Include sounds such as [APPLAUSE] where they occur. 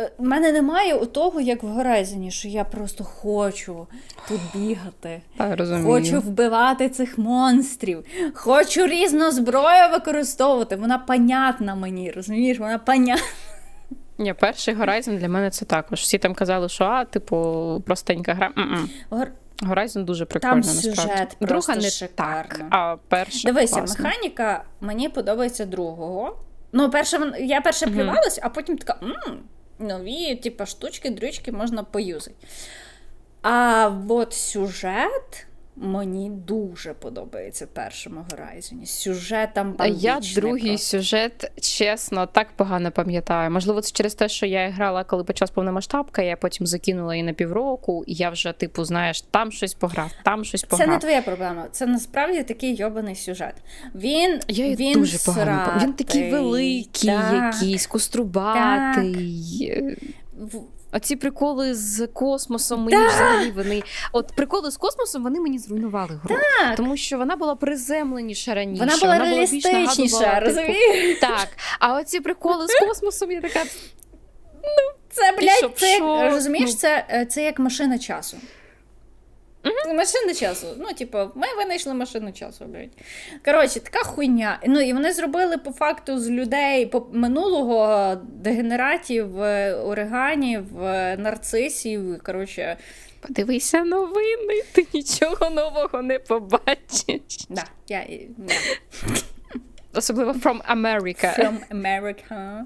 е, в мене немає у того, як в Horizon, що я просто хочу тут бігати. Та, розумію. Хочу вбивати цих монстрів, хочу різну зброю використовувати. Вона понятна мені, розумієш? Вона понятна. Ні, перший Horizon для мене це також. Всі там казали, що а, типу, простенька гра. Гор- Horizon дуже прикольно, сюжет насправді. Друга не шикарно. так, а перша Дивися, класна. механіка мені подобається другого. Ну, перше, я перше Мгм. плювалась, а потім така м нові, типа штучки, дрючки можна поюзати. А от сюжет мені дуже подобається першому Horizon. Сюжет там А Я другий просто. сюжет, чесно, так погано пам'ятаю. Можливо, це через те, що я грала, коли почалась повномасштабка, я потім закинула її на півроку, і я вже, типу, знаєш, там щось пограв, там щось пограв. Це не твоя проблема. Це насправді такий йобаний сюжет. Він, Я він дуже погано пам'ятаю. Він такий великий, Так. якийсь кострубатий. Е, В- А ці приколи з космосом мені взагалі вони. От приколи з космосом вони мені зруйнували гру. Так. Тому що вона була приземленіша раніше. Вона була більш реалістичніша, розумієш? типу. Так. А оці приколи з космосом, я така. Ну, Це, блядь, це, що? розумієш, Ну. це, е, це як машина часу. Машина часу. Ну, типу, ми винайшли машину часу, блядь. Коротше, така хуйня. Ну, і вони зробили по факту з людей по минулого дегенератів, е, ориганів, е, нарцисів. Коротше, Подивися новини, [LAUGHS] ти нічого нового не побачиш. да, я Особливо from America. from America.